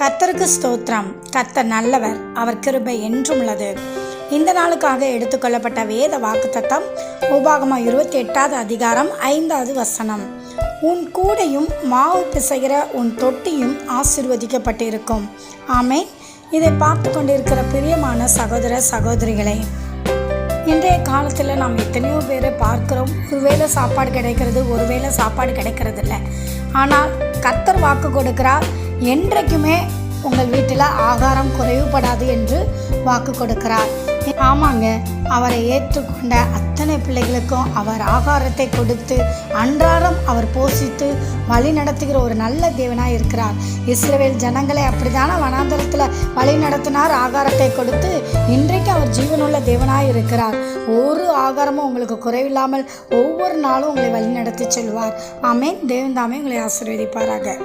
கர்த்தருக்கு ஸ்தோத்திரம். கத்தர் நல்லவர் அவர் கிருபை என்றும் உள்ளது. இந்த நாளுக்காக எடுத்துக்கொள்ளப்பட்ட வேத வாக்குத்தத்தம் உபாகமா இருபத்தி எட்டாவது அதிகாரம் ஐந்தாவது வசனம். உன் கூடையும் மாவு பிசைகிற உன் தொட்டியும் ஆசிர்வதிக்கப்பட்டிருக்கும். ஆமே இதை பார்த்து கொண்டிருக்கிற பிரியமான சகோதர சகோதரிகளே இன்றைய காலத்தில் நாம் எத்தனையோ பேரை பார்க்குறோம். ஒருவேளை சாப்பாடு கிடைக்கிறது ஒருவேளை சாப்பாடு கிடைக்கிறது இல்லை ஆனால் கர்த்தர் வாக்கு கொடுக்கிறார் என்றைக்குமே உங்கள் வீட்டில் ஆகாரம் குறைவுபடாது என்று வாக்கு கொடுக்கிறார். ஆமாங்க அவரை ஏற்றுக்கொண்ட அத்தனை பிள்ளைகளுக்கும் அவர் ஆகாரத்தை கொடுத்து அன்றாடம் அவர் போஷித்து வழி நடத்துகிற ஒரு நல்ல தேவனாக இருக்கிறார். இஸ்ரேல் ஜனங்களை அப்படிதான வனாந்தரத்தில் வழி நடத்தினார் ஆகாரத்தை கொடுத்து இன்றைக்கு அவர் ஜீவனுள்ள தேவனாக இருக்கிறார். ஒரு ஆகாரமும் உங்களுக்கு குறைவில்லாமல் ஒவ்வொரு நாளும் உங்களை வழி நடத்தி செல்வார். ஆமேன். தேவன் தாமே உங்களை ஆசீர்வதிப்பாராக.